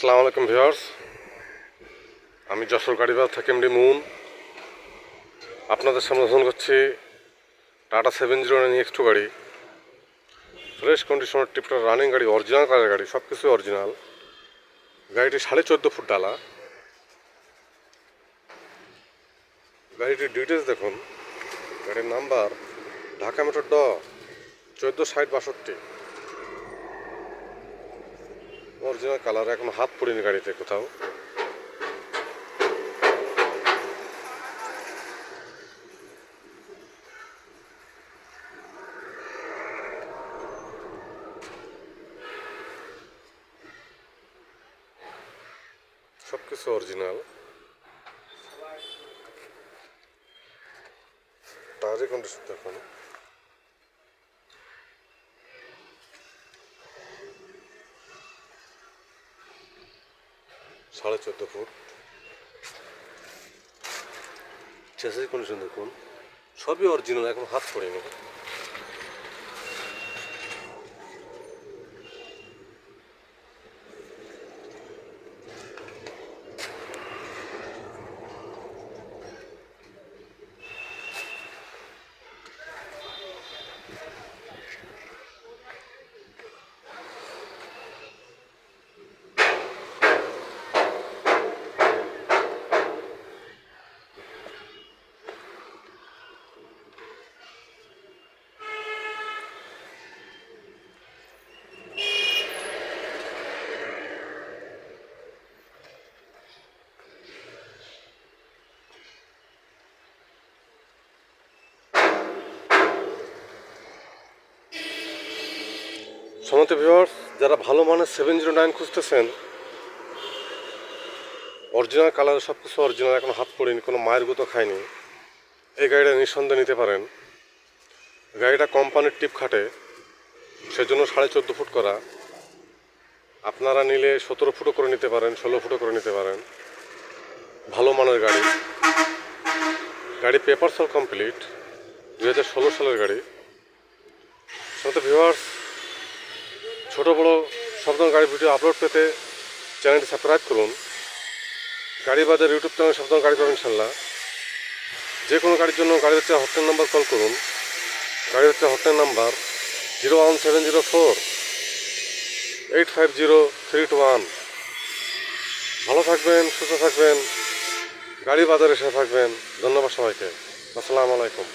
আসসালামু আলাইকুম ভিউয়ার্স। আমি যশোর গাড়িবাজার থেকে এমডি মুন। আপনাদের সামনে ফোন করছি Tata seven zero nine X two গাড়ি। ফ্রেশ কন্ডিশনের টিপটা রানিং গাড়ি অরিজিনাল কালার গাড়ি সব কিছুই অরিজিনাল গাড়িটি সাড়ে চোদ্দ ফুট ডালা। গাড়িটির ডিটেলস দেখুন। গাড়ির নাম্বার ঢাকা মেট্রো ড, চোদ্দ ষাট বাষট্টি। অরিজিনাল কালার এখন হাত পড়িনি গাড়িতে কোথাও। সব কিছু অরিজিনাল টায়ারের কন্ডিশন দেখুন সাড়ে চোদ্দ ফুট। চেসের কন্ডিশন দেখুন। সবই অরিজিনাল এখন হাত পড়েনি সমতে ভিউয়ার্স যারা ভালো মানের সেভেন জিরো নাইন খুঁজতেছেন অরিজিনাল কালার সব কিছু অরিজিনাল এখন হাত পড়েনি, কোনো মায়ের গুতো খায়নি, এই গাড়িটা নিঃসন্দেহে নিতে পারেন। গাড়িটা কোম্পানির টিপ খাটে, সেজন্য সাড়ে চোদ্দ ফুট করা। আপনারা নিলে সতেরো ফুটও করে নিতে পারেন, ষোলো ফুটও করে নিতে পারেন। ভালো মানের গাড়ি। গাড়ি পেপার সল কমপ্লিট দু হাজার ষোলো সালের গাড়ি। সমতে ভিউয়ার্স ছোট বড় সব ধরনের গাড়ি ভিডিও আপলোড পেতে চ্যানেলটি সাবস্ক্রাইব করুন। গাড়ি বাজার ইউটিউব চ্যানেল সব ধরনের গাড়ি পাবেন ইনশাল্লাহ। যে কোনো গাড়ির জন্য গাড়ির হচ্ছে হটলাইন নাম্বার কল করুন। গাড়ির হচ্ছে hotline number zero one seven zero four eight five zero three two one ভালো থাকবেন, সুস্থ থাকবেন। গাড়ি বাজারে এসে থাকবেন। ধন্যবাদ সবাইকে। আসসালামু আলাইকুম।